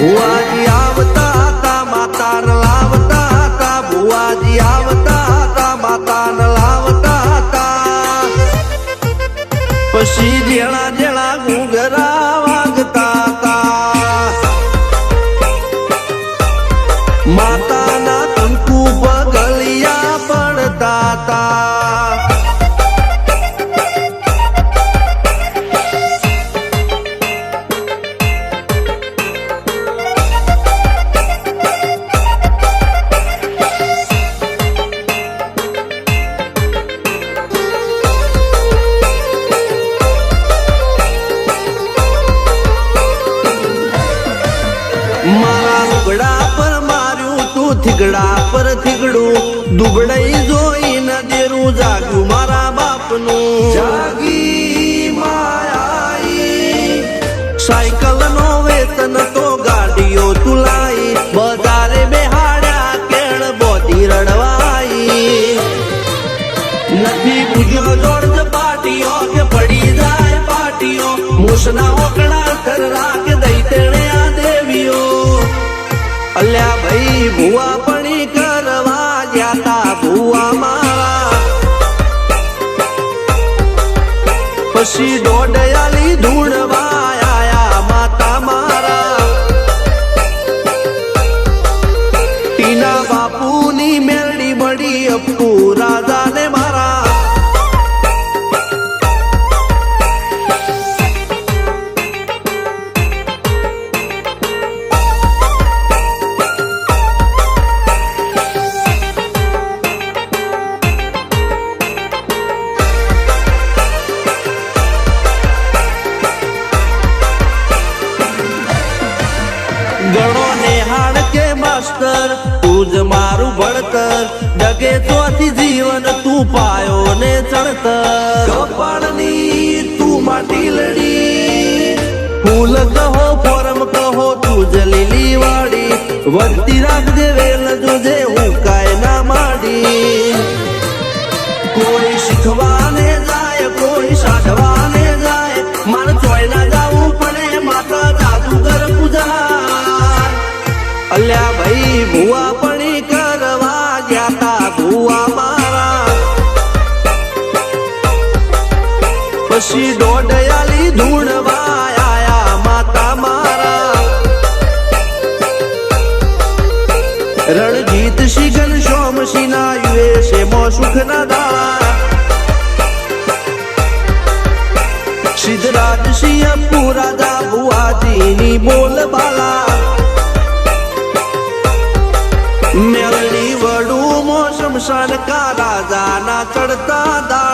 ભુવાજી આવતા હતા માતા લાવતા હતા ભુવાજી આવતા થીગડા પર થીગડું દુબળાઈ જોઈને દેરું જાગું મારા બાપનું. જાગી માયાઈ. સાયકલ નો વેતન તો ગાડીઓ તુલાઈ. બજારે બેહાડ્યા કેળ બોધી રડવાઈ. નથી પૂજ્યો જોર્જ પાટીઓ કે પડી જાય પાટીઓ. મૂસના ઓકડા કર રાખ દઈ તેણે આ દેવીઓ. અલ્યા ભાઈ, ભુવા પણી કરવા ગયા તા ભુવા મારા. પછી દોડયાલી ધૂણવા આયા માતા મારા. ટીના બાપુની મેરડી બડી અપ્પુ રાજાને ભણતર ડગે જીવન તું પાયો ને ચણતર કપાળની તું માટી લડી. ફૂલ કહો ફોરમ કહો તું જ લીલી વાડી વર્તી રાખજે વેલ જોજે હું કાય ના માડી. કોઈ શીખવાને જાય કોઈ સાધવાને જાય. મારે ચોય ના જાવું પડે માતા જાદુગર પૂજા અલ્યા ભાઈ ભુવા પછી દોડયાલી ધૂણવા આયા માતા મારા. રણજીત શિગન સોમ સિના યુએસએ મો સુખ ના દાળા સિદ્ધરાજ સિંહ પુરાજા ભુવાજીની બોલ બાલા મેળણી વડું મોસમ સનકા રાજાના ચડતા દા